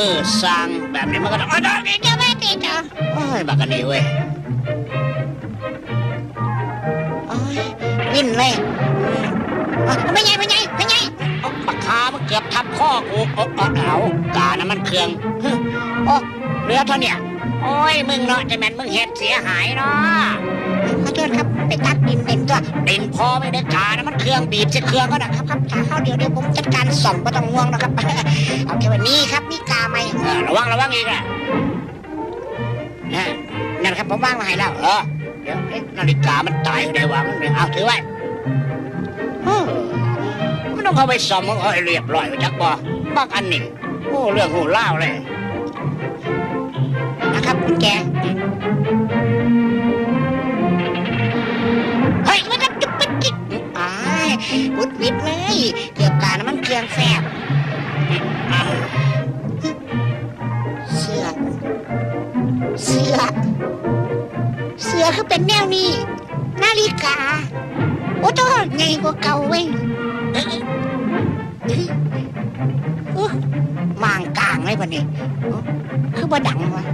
ดูกมือสั่งแบบนี้มันก็ต้องเอาได้ดิจะไม่ติดอะโอ้ยบักกันนี่เว้ยโอ้ยวิ่นเลยอืมอะไม่ไงไม่ไงไม่ไงเอาปากคามันเกือบทับข้อกูเอาเอาเอากานะมันเครื่องฮึโอ้เรือเท่าเนี่ยโอ้ยมึงเนาะจะแม่นมึงเห็ดเสียหายเนาะข อโทษครับไปตัดดินเด่นตัวดินพอไม่ได้กานะมันเครื่องบีบจะเครื่องก็นะครับครับถ้าเข้าเดี๋ยวเดี๋ยวผมจัดการส่อมก็ต้องง่วงนะครับเอาแค่วันนี้ครับมีกาไหมเออระวังระวังอีกอะนะนั่นครับผมว่างมาให้แล้วเออเดี๋ยวนาฬิกามันตายอยู่ในวังเนี่ยเอาถือไว้มันต้องเข้าไปซ่อมมันให้เรียบร้อยจักบ่บางอันนี่โอ้เรื่องหูเล่าเลยนะครับคุณแกาโอ้โหใหญ่กว่าเก่าเว้ยมางกลางเลยปะเนี่ยคือบ่ดังวะ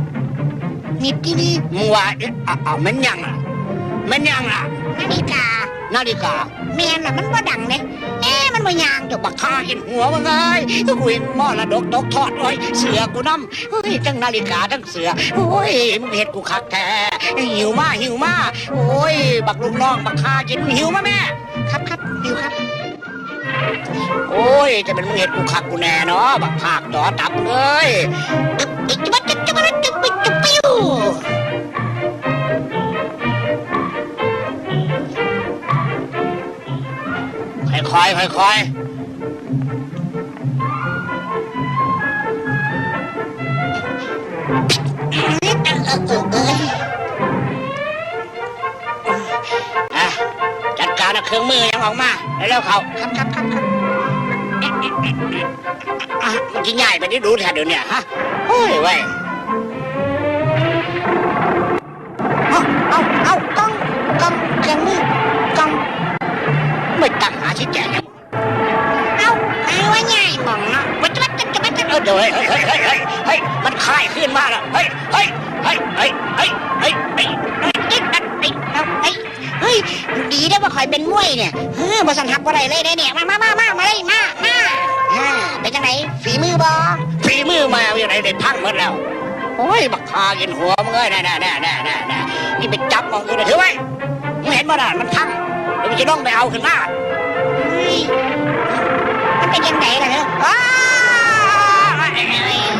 นิดที่นี่มึงว่าเอ๊ะอะอะมันยังอะมันยังอะนาฬิกา นาฬิกาแม่นล่ะมันบ่ดังเลยเอ๊ะมันบ่ยางจะบักคาเห็นหัวมึงเอ้ยกูเห็นมอระดกตกทอดเอ้ยเสือกูน้ำเฮ้ยทั้งนาฬิกาทั้งเสือโอ้ยมึงเห็นกูคักแท้ หิวมากหิวมากโอ้ย บักลูกน้องบักคากินหิวมาแม่ ครับครับหิวครับ โอ้ยจะเป็นมึงเห็นกูคักกูแน่เนาะบักภาคต่อตับเอ้ยจุ๊บจุ๊บจุ๊บจุ๊บจุ๊บจุ๊บจุ๊บปิ้วค่อยๆค่อยๆ เครื่องมือยังออกมาเร็วเขาครับครับครับครับอะมันจะง่ไปนี่ดูแทนเดี๋ยวเนี้ฮะโอ้ยเว้ยเอาเอาเอากล้องกล้องเครื่องมือกล้องไม่ตั้งหาชี้แจงยังเอาเอาว่าง่ายมองเนาะวัดวัดวัดวัดวัดเออเดี๋ยวเฮ้ยเฮ้ยเฮ้ยเฮ้ยเฮ้ยมันคลายขึ้นมาแล้วเฮ้ยเฮ้ยเฮ้ยเฮ้ยเฮ้ยเฮ้ย เฮ้ยเฮ้ยเฮ้ยเฮ้ยเฮ้ยเฮ้ยเฮ้ย ดีได้ว่าคอยเป็นมวยเนี่ยเฮ้ยมาสันทับอะไรเลยได้เนี่ย มามามามามาเลยมามาอ่าเป็นจังไหนฝีมือบอฝีมือมาอยู่ไหนเด็ดพังหมดแล้ว โอ้ย บักคากินหัวมึงเอ้ยน่ะน่ะน่ะน่ะน่ะน่ะนี่ไปจับมองอื่นเลยถือไว้มึงเห็นบ่น่ะมันพังเดี๋ยวมันจะต้องไปเอาขึ้นมาเฮ้ยมันเป็นยังไงล่ะเนี่ยอ้าวเอาเอาเอา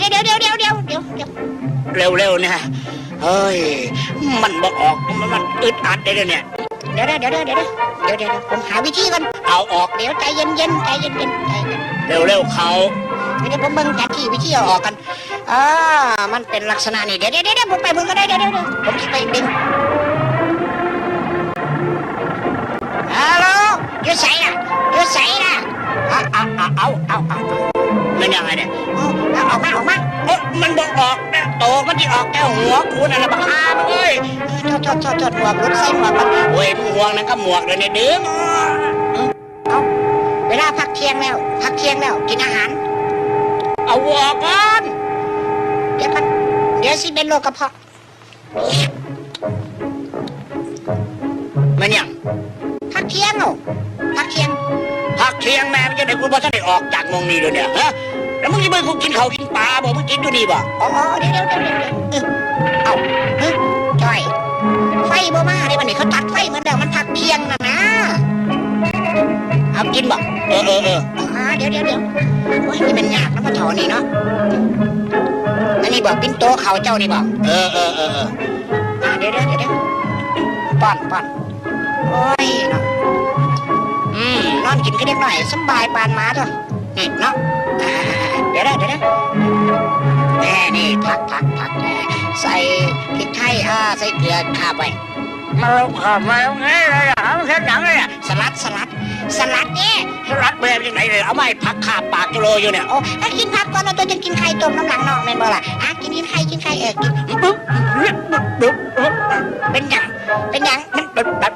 ดี๋ยวเดี๋ยวเดี๋ยวเดี๋ยวเดี๋ยวเดี๋ยวเดี๋ยวเร็วๆนะเฮ้ย มันบอกออก มันมันอึดอัดเลยเนี่ยเดี๋ยวเดี๋ยวเดี๋ยวเดี๋ยวเดี๋ยวเดี๋ยวเดี๋ยวผมหาวิธีก่อนเอาออกเดี๋ยวใจเย็นเย็นๆใจเย็นเย็นๆใจเย็นเร็วๆเขาเดี๋ยวผมเบิ่งจากที่วิธีเอาออกกันอ่ามันเป็นลักษณะนี้เดี๋ยวเดี๋ยวเดี๋ยวผมไปเบิ่งก็ได้เดี๋ยวเดี๋ยวเดี๋ยวผมจะไปดึงฮัลโหลอยืดใส่น่ะอยืดใส่น่ะเอาเอาเอาเอาเอา เอามันยังไงเนี่ยเอาออกมาออกมาเอ้ยมันบอกออกนะโตมันที่ออกแก้วหัวกูนั่นแหละบักฮามึงเอ้ยเออโทษโทษโทษหมวกรถใส่หมวกมันโอ้ยห่วงนั่นก็หมวกเลยเนี่ยดึงเอาเวลาพักเที่ยงแล้วพักเที่ยงแล้วกินอาหาร เอาวัวก่อนเดี๋ยวกันเดี๋ยวสิเป็นโรคกระเพาะมันยังพักเที่ยงเหรอพักเที่ยง เทียงแม่มันจะได้กูบ่ทันได้ออกจากมองนี้เลยเนี่ยฮะแล้วมึงจะไปกูกินข้าวกินปลาบ่มึงกินอยู่นี่บ่อ๋อเดี๋ยวเดี๋ยวเดี๋ยวเดี๋ยวเออเอาฮ้ยจอย ไฟบ่มาได้บัดนี้เขาตัดไฟเหมือนเดิมมันพักเที่ยงน่ะนะเอากินบ่เออเออเอออ๋อเดี๋ยวเดี๋ยวเดี๋ยวโอ้ยนี่มันยากนะมาถอนี่เนาะอันนี้บอกปิ้นโตเขาเจ้านี่บ่เออเออเออเอออ่าเดี๋ยวเดี๋ยวเดี๋ยวเดี๋ยวป้อนป้อนโอ้ยเนาะ อนอนกินก็เล็กหน่อยสบายปานมาเถอะนี่เนาะเดี๋ยวนะเดี๋ยวนะแน่นี่ผักผักผักใส่พริกไทยอ่าใส่เกลือข้าไปมาลงข้ามาลงไงเลยอะมันแค่หนังเลยอะสลัดสลัดสลัดเนี่ยสลัดแบบยังไงเลยเอาไม่ผักขาปากกิโลอยู่เนี่ยโอ้ถ้ากินผักก่อนเราตัวจะกินไข่ต้มน้ำหลังนอกแม่นบ่ล่ะอะกินกินไข่กินไข่เออกินปุ๊บปุ๊บปุ๊บเป็นยังเป็นยังมันแบบแบบ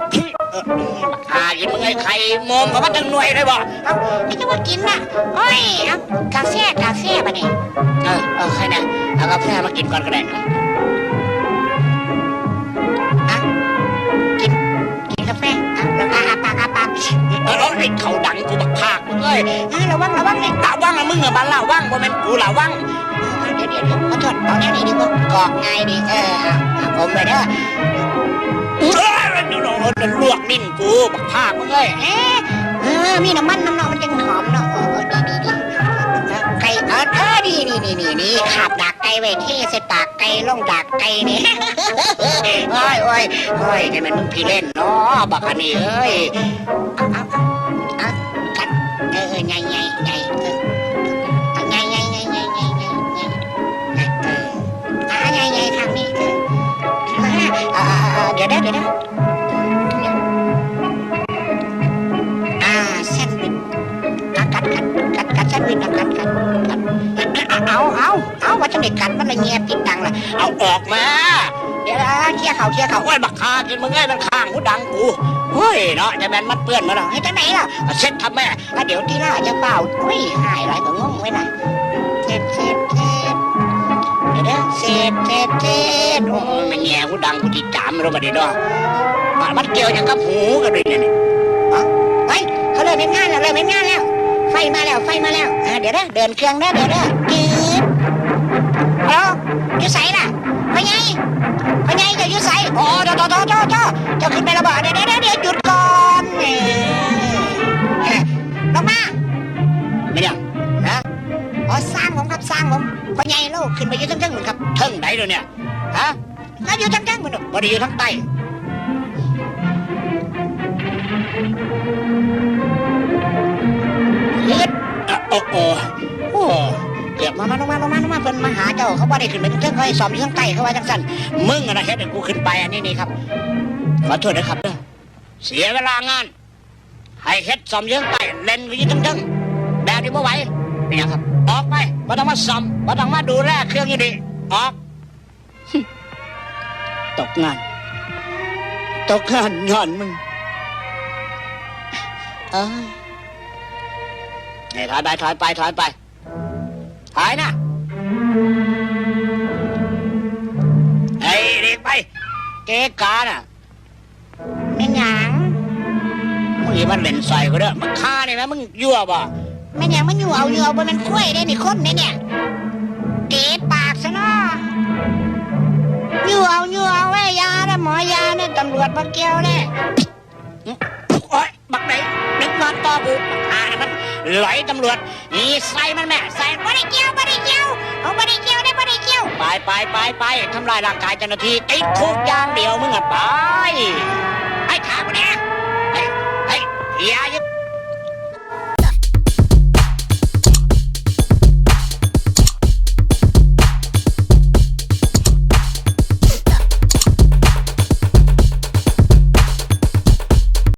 ไอ้ไข่โมมกับว่าจังหน่วยได้บ่เอ้าไม่ใช่ว่ากินนะโอ้ยเอากาแฟกาแฟมาเนี่ยเออเออใครนะเอากาแฟมากินก่อนก็ได้นะอะกินกินกาแฟอะแล้วอาปากอาปากเออไอ้เขาดังกูบักภาคมึงเอ้ยเฮ้ยระวังระวังนี่ระวังนะมึงอะบ้านระวังบ่แม่นกูระวังเดี๋ยวเดี๋ยวเดี๋ยวขอโทษเอาแนวนี้ดีกว่ากอกไงดีเออเอาเอาผมไปเด้อเอ้ยโดนโดนลวกลิ้นกูบักภาคมึงเอ้ยเอ๊ะเออมีน้ำมันน้ำเนาะมันจังหอมเนาะเออเออดีดีดีไก่เออเออดีนี่นี่นี่นี่ขาบดากไก่ไว้ที่เสปากไก่ล่องดากไก่นี่โอ้ยโอ้ยโอ้ยนี่มันมึงพี่เล่นเนาะบักอันนี้เอ้ยเอาเอาเอาเอากัดเออเออไงไงไงเออเอาไงไงไงไงไงไงไงเอออ่าไงไงทางนี้เอออ่าอ่าอ่าเดี๋ยวนะเดี๋ยว กัดกัดกัดเอาเอาเอาว่าจะไม่กัดมันละเงียบติดดังละเอาออกมาเดี๋ยวนะเคลียเขาเคลียเขาโอ้ยบักคากินมึงไงมันข้างหูดังกูเฮ้ยเนาะจะแมนมันเปื้อนมาแล้วให้จะไหนล่ะเซ็ตทำแม่อะเดี๋ยวที่ล่าจะเป่าอุ้ยหายไรก็งงไว้น่ะเซ็ตเซ็ตเซ็ตเดี๋ยวนะเศษเศษเศษโอ้ยมันแง่หูดังกูติดจามเรามาดิเนาะมันมันเกี่ยวอย่างกับหูกันเลยเนี่ยอ๋อเฮ้ยเขาเริ่มเป็นงานแล้วเริ่มเป็นงานแล้ว ฟมาแล้วไฟมาแล้วอ่าเดี๋ยวนะเดินเครื่องนะเดี๋ยวนะจืดฮัลโหลอยู่ใส่ล่ะพ่อใหญ่พ่อใหญ่จะอยู่ใส่โอ้จอจอจอจอจอเจะขึ้นไประเบิดเดี๋ยวเดี๋ยวเดี๋ยวหยุดก่อนเออลงมาไม่ได้ฮะอ๋อสร้างผมครับสร้างผมพ่อใหญ่เราขึ้นไปอยู่ทั้งทั้งเหมือนครับเทิงไหนเลยเนี่ยฮะแล้วอยู่ทั้งทั้งเหมือนบ่ได้อยู่ทั้งใต้เฮ็ด อะโอ้โอ้โอ้เกือบมามาลงมาลงมาลงมาเพิ่นมาหาเจ้าเขาบ่ได้ขึ้นไปทั้งทั้งเขาให้สอบอยู่ทั้งใต้เขาว่าจังสั่นมึงอะนะเฮ็ดให้กูขึ้นไปอันนี้นี่ครับขอโทษนะครับเด้อเสียเวลางาน ให้เฮ็ดสอมอยู่ทั้งใต้เล่นอยู่ทั้งทั้งแบบนี้บ่ไหวเป็นหยังครับ ออกไปบ่ต้องมาซ่อมบ่ต้องมาดูแลเครื่องอยู่ดีออกตกงานตกงานงานมึงเอ้ย นี่ถอยไปถอยไปถอยไปถอยนะไอ้เด็กไป เก๊กาน่ะไม่หยังมึงอย่ามันเล่นใส่กูเด้อมึงฆ่าเนี่ยนะมึงยั่วบ่แม่นยังมันอยู่เอาอยู่เอาบนมันคุ้ยได้นี่คนเนี่ยเนี่ยเตะปากซะเนาะอยู่เอาอยู่เอาไว้ยาเด้อหมอยาเนี่ยตำรวจมาเกี่ยวเนี่ยโอ๊ยบักไหนนึกน อนต่อกูบักอานะมันไหลตำรวจนี่ใส่มันแม่ใส่บ่ได้เกี่ยวบ่ได้เกี่ยวเอาบ่ได้เกี่ยวได้บ่ได้เกี่ยวไปไปไปไปทำลายร่างกายเจ้าหน้าที่ติดคุกอย่างเดียวมึงอะไป